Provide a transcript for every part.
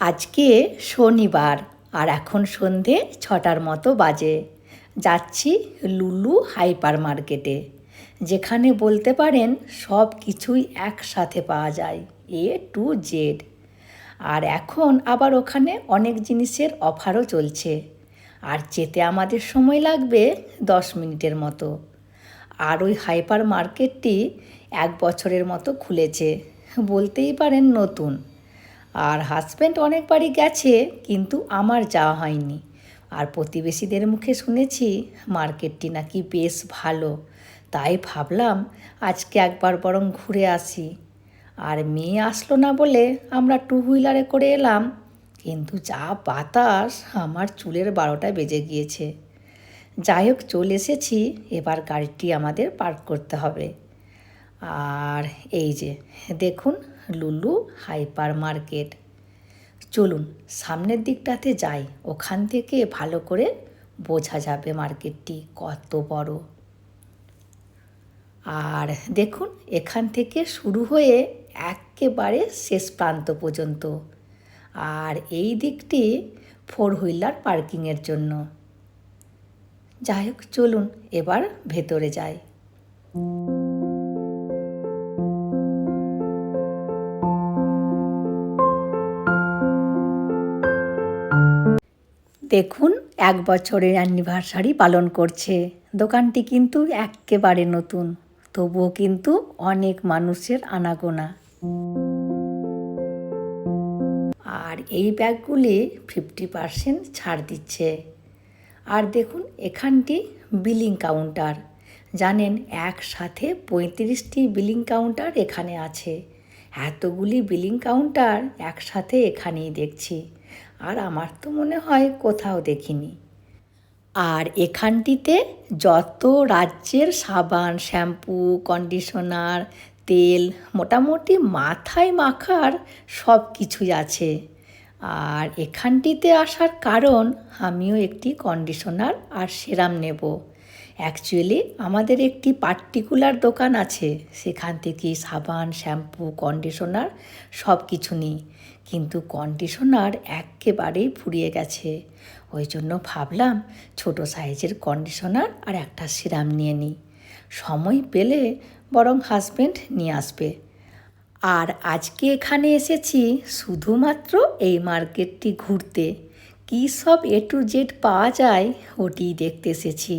আজকে শনিবার আর এখন সন্ধে ছটার মতো বাজে। যাচ্ছি লুলু হাইপার মার্কেটে যেখানে বলতে পারেন সব কিছুই একসাথে পাওয়া যায়, এ টু জেড। আর এখন আবার ওখানে অনেক জিনিসের অফারও চলছে, আর যেতে আমাদের সময় লাগবে দশ মিনিটের মতো। আর ওই হাইপার মার্কেটটি এক বছরের মতো খুলেছে, বলতেই পারেন নতুন। আর হাজব্যান্ড অনেকবারই গেছে, কিন্তু আমার যাওয়া হয়নি। আর প্রতিবেশীদের মুখে শুনেছি, মার্কেটটি নাকি বেশ ভালো। তাই ভাবলাম, আজকে একবার বরং ঘুরে আসি। আর মেয়ে আসলো না বলে আমরা টু হুইলারে করে এলাম। কিন্তু যা বাতাস, আমার চুলের বারোটা বেজে গিয়েছে। যাই হোক চলে এসেছি, এবার গাড়িটি আমাদের পার্ক করতে হবে। আর এই যে, দেখুন লুলু হাইপার মার্কেট চলুন, সামনের দিকটাতে যাই। ওখান থেকে ভালো করে বোঝা যাবে মার্কেটটি কত বড়। আর দেখুন, এখান থেকে শুরু হয়ে একেবারে শেষ প্রান্ত পর্যন্ত। আর এই দিকটি ফোর হুইলার পার্কিংয়ের জন্য। যাই হোক, চলুন, এবার ভেতরে যাই। দেখুন, এক বছরের অ্যানিভার্সারি পালন করছে। দোকানটি কিন্তু একেবারে নতুন, তবুও কিন্তু অনেক মানুষের আনাগোনা। আর এই ব্যাগগুলি ফিফটি পারসেন্ট ছাড় দিচ্ছে। আর দেখুন, এখানটি বিলিং কাউন্টার। জানেন, একসাথে পঁয়ত্রিশটি বিলিং কাউন্টার এখানে আছে। এতগুলি বিলিং কাউন্টার একসাথে এখানেই দেখছি। আর আমার তো মনে হয় কোথাও দেখিনি। আর এখানটিতে যত রাজ্যের সাবান, শ্যাম্পু, কন্ডিশনার, তেল, মোটামুটি মাথায় মাখার সব কিছুই আছে। আর এখানটিতে আসার কারণ আমিও একটি কন্ডিশনার আর সেরাম নেব। অ্যাকচুয়ালি আমাদের একটি পার্টিকুলার দোকান আছে, সেখান থেকে সাবান, শ্যাম্পু, কন্ডিশনার সব কিছু নিই। কিন্তু কন্ডিশনার একেবারেই ফুরিয়ে গেছে। ওই জন্য ভাবলাম ছোট সাইজের কন্ডিশনার আর একটা সিরাম নিয়ে নিই। সময় পেলে বরং হাজব্যান্ড নিয়ে আসবে। আর আজকে এখানে এসেছি শুধুমাত্র এই মার্কেটটি ঘুরতে। কী সব এ টু জেড পাওয়া যায় ওটি দেখতে এসেছি।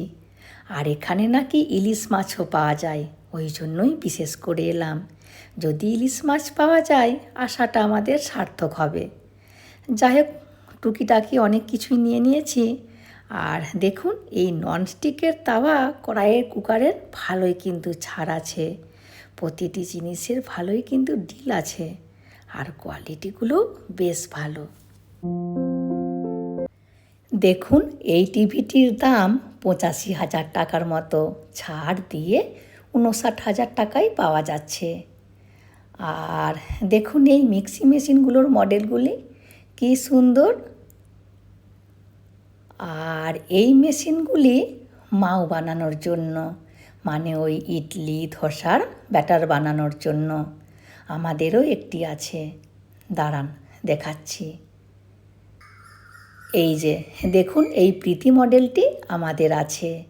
আর এখানে নাকি ইলিশ মাছও পাওয়া যায় ওই জন্যই বিশেষ করে এলাম। যদি ইলিশ মাছ পাওয়া যায়, আশাটা আমাদের সার্থক হবে। যাই হোক টুকিটাকি অনেক কিছুই নিয়ে নিয়েছি। আর দেখুন, এই ননস্টিকের তাওয়া কড়াইয়ের কুকারের ভালোই কিন্তু ছাড় আছে। প্রতিটি জিনিসের ভালোই কিন্তু ডিল আছে। আর কোয়ালিটিগুলো বেশ ভালো। দেখুন, এই টিভিটির দাম পঁচাশি হাজার টাকার মতো। ছাড় দিয়ে উনষাট হাজার টাকায় পাওয়া যাচ্ছে। আর দেখুন এই মিক্সি মেশিনগুলোর মডেলগুলি কি সুন্দর। আর এই মেশিনগুলি মাও বানানোর জন্য মানে ওই ইডলি, ধোসার ব্যাটার বানানোর জন্য। আমাদেরও একটি আছে। দাঁড়ান, দেখাচ্ছি। এই যে, দেখুন এই প্রীতি মডেলটি আমাদের আছে।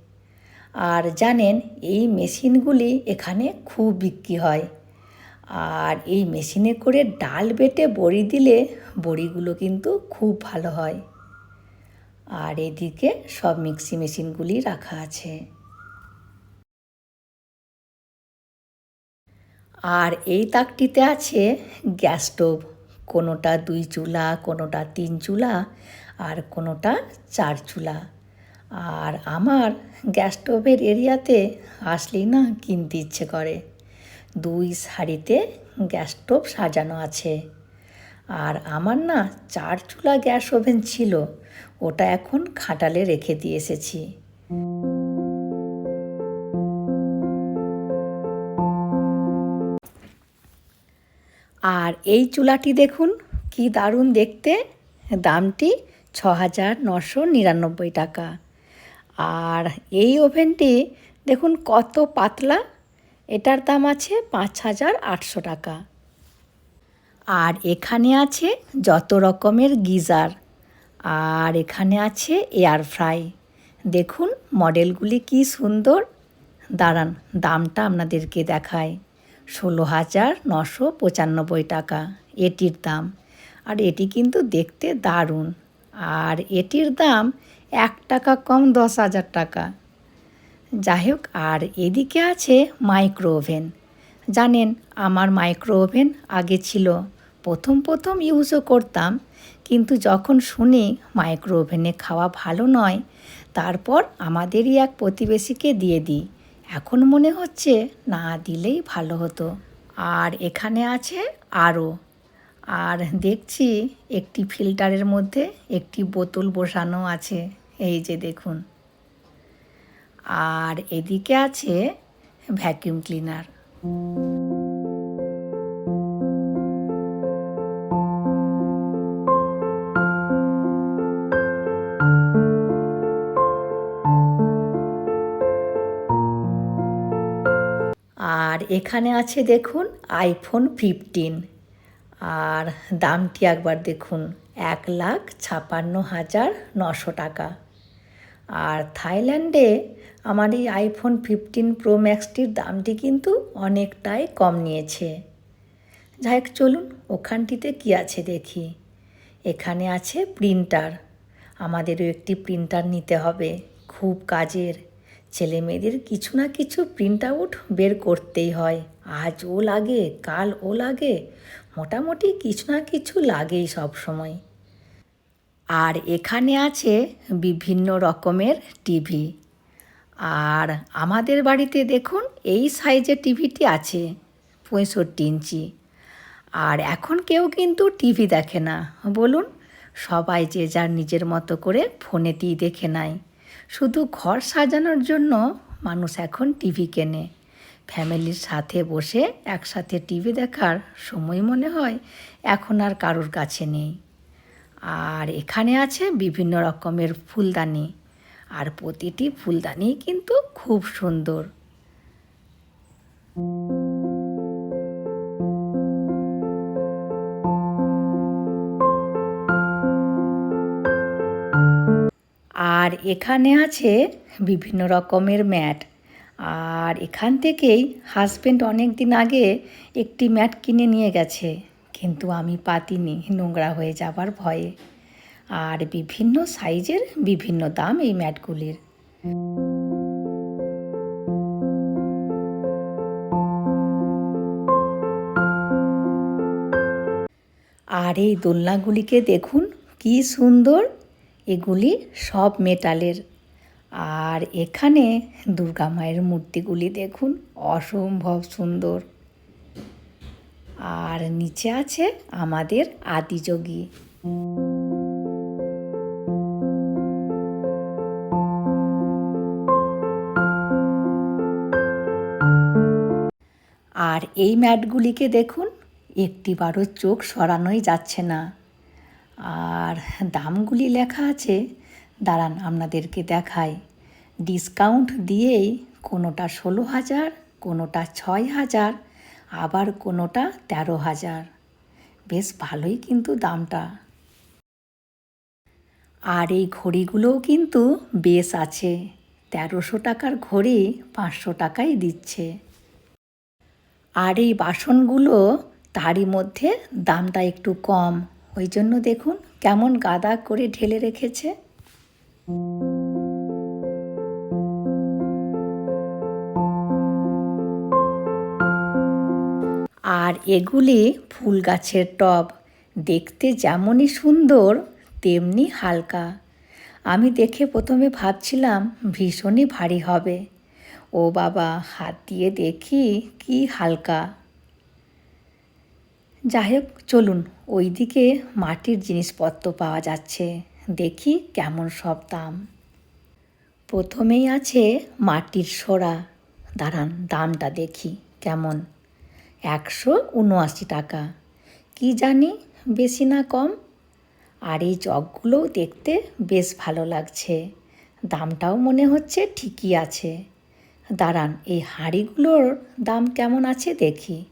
আর জানেন, এই মেশিনগুলি এখানে খুব বিক্রি হয়। আর এই মেশিনে করে ডাল বেটে বড়ি দিলে বড়িগুলো কিন্তু খুব ভালো হয়। আর এদিকে সব মিক্সি মেশিনগুলি রাখা আছে। আর এই তাকটিতে আছে গ্যাস স্টোভ, কোনোটা দুই চুলা, কোনোটা তিন চুলা, আর কোনোটা চার চুলা। আর আমার গ্যাস স্টোভের এরিয়াতে আসলেই না কিনতে ইচ্ছে করে। দুই সারিতে গ্যাস স্টোভ সাজানো আছে। আর আমার না চার চুলা গ্যাস ওভেন ছিল, ওটা এখন খাটালে রেখে দিয়ে এসেছি। আর এই চুলাটি দেখুন, কি দারুণ দেখতে। দামটি ছ হাজার নশো নিরানব্বই টাকা। আর এই ওভেনটি দেখুন কত পাতলা এটার দাম আছে পাঁচ হাজার আটশো টাকা। আর এখানে আছে যত রকমের গিজার। আর এখানে আছে এয়ার ফ্রাই। দেখুন মডেলগুলি কি সুন্দর। দাঁড়ান, দামটা আপনাদেরকে দেখায় ষোলো হাজার নশো পঁচানব্বই টাকা এটির দাম। আর এটি কিন্তু দেখতে দারুণ। আর এটির দাম এক টাকা কম দশ হাজার টাকা। যাই হোক আর এদিকে আছে মাইক্রো ওভেন জানেন, আমার মাইক্রো ওভেন আগে ছিল, প্রথম প্রথম ইউজও করতাম, কিন্তু যখন শুনি মাইক্রো ওভেনে খাওয়া ভালো নয়, তারপর আমাদেরই এক প্রতিবেশীকে দিয়ে দিই। এখন মনে হচ্ছে না দিলেই ভালো হতো। আর এখানে আছে আরও। আর দেখছি একটি ফিল্টারের মধ্যে একটি বোতল বসানো আছে। এই যে দেখুন। আর এদিকে আছে ভ্যাকিউম ক্লিনার আর এখানে আছে দেখুন আইফোন ফিফটিন আর দামটি একবার দেখুন, এক লাখ ছাপান্ন হাজার নশো টাকা। আর থাইল্যান্ডে আমার এই আইফোন ফিফটিন প্রো ম্যাক্সটির দামটি কিন্তু অনেকটাই কম নিয়েছে। যাই হোক, চলুন ওখানটিতে কি আছে দেখি। এখানে আছে প্রিন্টার আমাদেরও একটি প্রিন্টার নিতে হবে। খুব কাজের। ছেলে মেয়েদের কিছু না কিছু প্রিন্ট আউট বের করতেই হয়। আজ ও লাগে, কাল ও লাগে। মোটামুটি কিছু না কিছু লাগেই সব সময় আর এখানে আছে বিভিন্ন রকমের টিভি। আর আমাদের বাড়িতে দেখুন, এই সাইজের টিভিটি আছে, পঁয়ষট্টি ইঞ্চি। আর এখন কেউ কিন্তু টিভি দেখে না। বলুন, সবাই যে যার নিজের মতো করে ফোনেতেই দেখে নেয়। শুধু ঘর সাজানোর জন্য মানুষ এখন টিভি কেনে। ফ্যামিলির সাথে বসে একসাথে টিভি দেখার সময় মনে হয় এখন আর কারোর কাছে নেই। আর এখানে আছে বিভিন্ন রকমের ফুলদানি। আর প্রতিটি ফুলদানি কিন্তু খুব সুন্দর। আর এখানে আছে বিভিন্ন রকমের ম্যাট। আর এখান থেকেই হাজব্যান্ড অনেক দিন আগে একটি ম্যাট কিনে নিয়ে গেছে। কিন্তু আমি পাতিনি নোংরা হয়ে যাবার ভয়ে। আর বিভিন্ন সাইজের বিভিন্ন দাম এই ম্যাটগুলির। আর এই দোলনাগুলিকে দেখুন, কি সুন্দর! এগুলি সব মেটালের। আর এখানে দুর্গা মায়ের মূর্তিগুলি দেখুন, অসম্ভব সুন্দর। আর নিচে আছে আমাদের আদিযোগী আর এই ম্যাটগুলিকে দেখুন, একটিবারও চোখ সরানোই যাচ্ছে না। আর দামগুলি লেখা আছে, দাঁড়ান আপনাদেরকে দেখাই। ডিসকাউন্ট দিয়েই কোনোটা ষোলো হাজার, কোনোটা ছয় হাজার আবার কোনোটা তেরো হাজার। বেশ ভালোই কিন্তু দামটা। আর এই ঘড়িগুলোও কিন্তু বেশ আছে। তেরোশো টাকার ঘড়ি পাঁচশো টাকাই দিচ্ছে। আর এই বাসনগুলো তারই মধ্যে দামটা একটু কম। ওই জন্য দেখুন কেমন গাদা করে ঢেলে রেখেছে। আর এগুলি ফুল গাছের টব। দেখতে যেমনই সুন্দর, তেমনি হালকা। আমি দেখে প্রথমে ভাবছিলাম, ভীষণই ভারী হবে। ও বাবা, হাত দিয়ে দেখি কি হালকা। যাই হোক, চলুন, ওইদিকে মাটির জিনিসপত্র পাওয়া যাচ্ছে। দেখি কেমন সব দাম। প্রথমেই আছে মাটির সরা। দাঁড়ান, দামটা দেখি কেমন। একশো উনআশি টাকা। কি জানি, বেশি না কম? আর এই জগগুলোও দেখতে বেশ ভালো লাগছে। দামটাও মনে হচ্ছে ঠিকই আছে। দাঁড়ান, এই হাঁড়িগুলোর দাম কেমন আছে দেখি।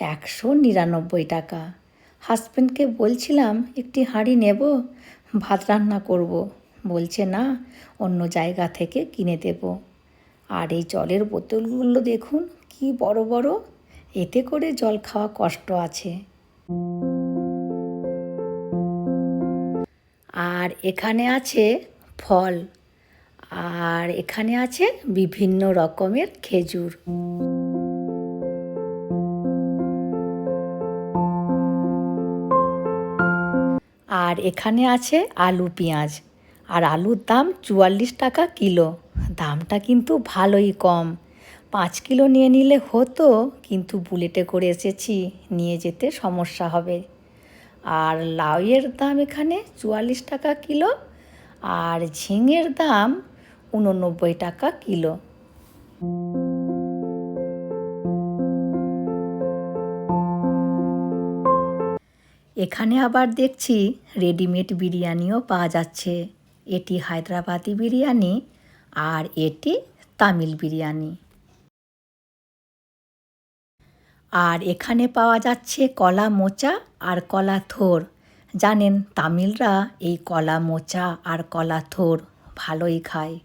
একশো নিরানব্বই টাকা। হাজব্যান্ডকে বলছিলাম, একটি হাঁড়ি নেব, ভাত রান্না করব। বলছে, না, অন্য জায়গা থেকে কিনে দেব। আর এই জলের বোতলগুলো দেখুন, কি বড় বড়। এতে করে জল খাওয়া কষ্ট আছে। আর এখানে আছে ফল। আর এখানে আছে বিভিন্ন রকমের খেজুর। আর এখানে আছে আলু পেঁয়াজ। আর আলুর দাম চুয়াল্লিশ টাকা কিলো। দামটা কিন্তু ভালোই কম। পাঁচ কিলো নিয়ে নিলে হতো, কিন্তু বুলেটে করে এসেছি, নিয়ে যেতে সমস্যা হবে। আর লাউয়ের দাম এখানে চুয়াল্লিশ টাকা কিলো, আর ঝিঙের দাম উননব্বই টাকা কিলো। এখানে আবার দেখছি রেডিমেড বিরিয়ানিও পাওয়া যাচ্ছে। এটি হায়দ্রাবাদি বিরিয়ানি আর এটি তামিল বিরিয়ানি। আর এখানে পাওয়া যাচ্ছে কলা মোচা আর কলা থোর। জানেন, তামিলরা এই কলা মোচা আর কলা থোর ভালোই খায়।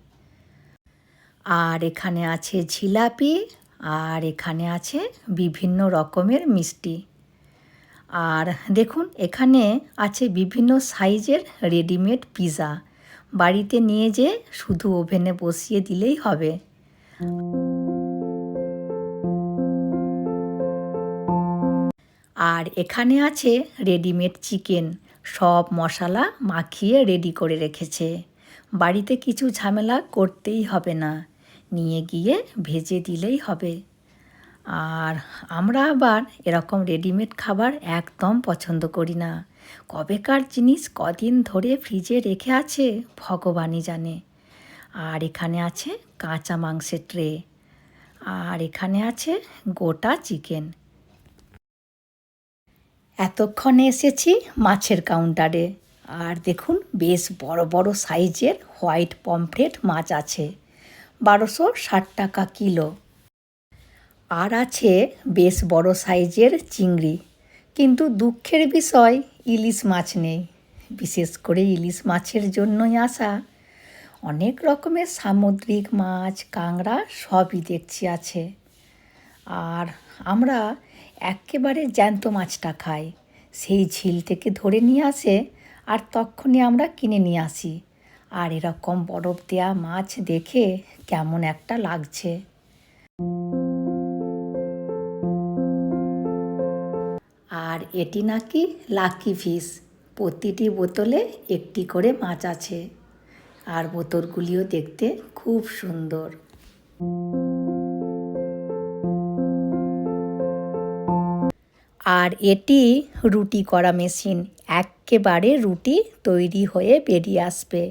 আর এখানে আছে ঝিলাপি আর এখানে আছে বিভিন্ন রকমের মিষ্টি। আর দেখুন, এখানে আছে বিভিন্ন সাইজের রেডিমেড পিৎজা বাড়িতে নিয়ে যেয়ে শুধু ওভেনে বসিয়ে দিলেই হবে। আর এখানে আছে রেডিমেড চিকেন সব মশলা মাখিয়ে রেডি করে রেখেছে। বাড়িতে কিছু ঝামেলা করতেই হবে না। নিয়ে গিয়ে ভেজে দিলেই হবে। আর আমরা আবার এরকম রেডিমেড খাবার একদম পছন্দ করি না। কবেকার জিনিস কদিন ধরে ফ্রিজে রেখে আছে, ভগবানই জানে। আর এখানে আছে কাঁচা মাংসের ট্রে আর এখানে আছে গোটা চিকেন এতক্ষণে এসেছি মাছের কাউন্টারে আর দেখুন, বেশ বড় বড় সাইজের হোয়াইট পমফ্রেট মাছ আছে। বারোশো ষাট টাকা কিলো। আর আছে বেশ বড় সাইজের চিংড়ি। কিন্তু দুঃখের বিষয়, ইলিশ মাছ নেই। বিশেষ করে ইলিশ মাছের জন্যই আসা। অনেক রকমের সামুদ্রিক মাছ, কাঁকড়া সবই দেখছি আছে। আর আমরা একেবারে জ্যান্ত মাছটা খাই। সেই ঝিল থেকে ধরে নিয়ে আসে আর তখনই আমরা কিনে নিয়ে আসি। আর এরকম বরফ দেওয়া মাছ দেখে কেমন একটা লাগছে। আর এটি নাকি লাকি ফিশ। প্রতিটি বোতলে একটি করে মাছ আছে। আর বোতলগুলিও দেখতে খুব সুন্দর। আর এটি রুটি করা মেশিন। একেবারে রুটি তৈরি হয়ে বেরিয়ে আসবে।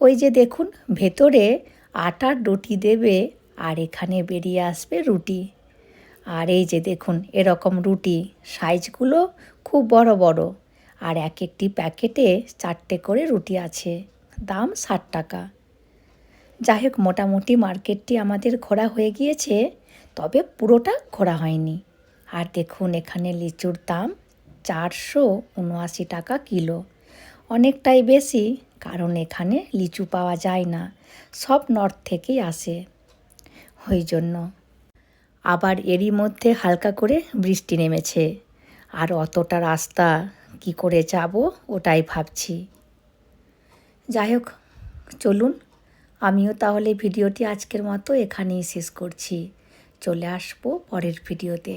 ওই যে দেখুন, ভেতরে আটার রুটি দেবে আর এখানে বেরিয়ে আসবে রুটি। আর এই যে দেখুন, এরকম রুটি। সাইজগুলো খুব বড় বড়। আর এক একটি প্যাকেটে চারটে করে রুটি আছে। দাম ষাট টাকা। যাই হোক, মোটামুটি মার্কেটটি আমাদের ঘোরা হয়ে গিয়েছে, তবে পুরোটা ঘোরা হয়নি। আর দেখুন, এখানে লিচুর দাম চারশো উনআশি টাকা কিলো। অনেকটাই বেশি, কারণ এখানে লিচু পাওয়া যায় না, সব নর্থ থেকেই আসে। ওই জন্য। আবার এরই মধ্যে হালকা করে বৃষ্টি নেমেছে। আর অতটা রাস্তা, কি করে যাব ওটাই ভাবছি। যাই হোক, চলুন, আমিও তাহলে ভিডিওটি আজকের মতো এখানেই শেষ করছি। চলে আসব পরের ভিডিওতে।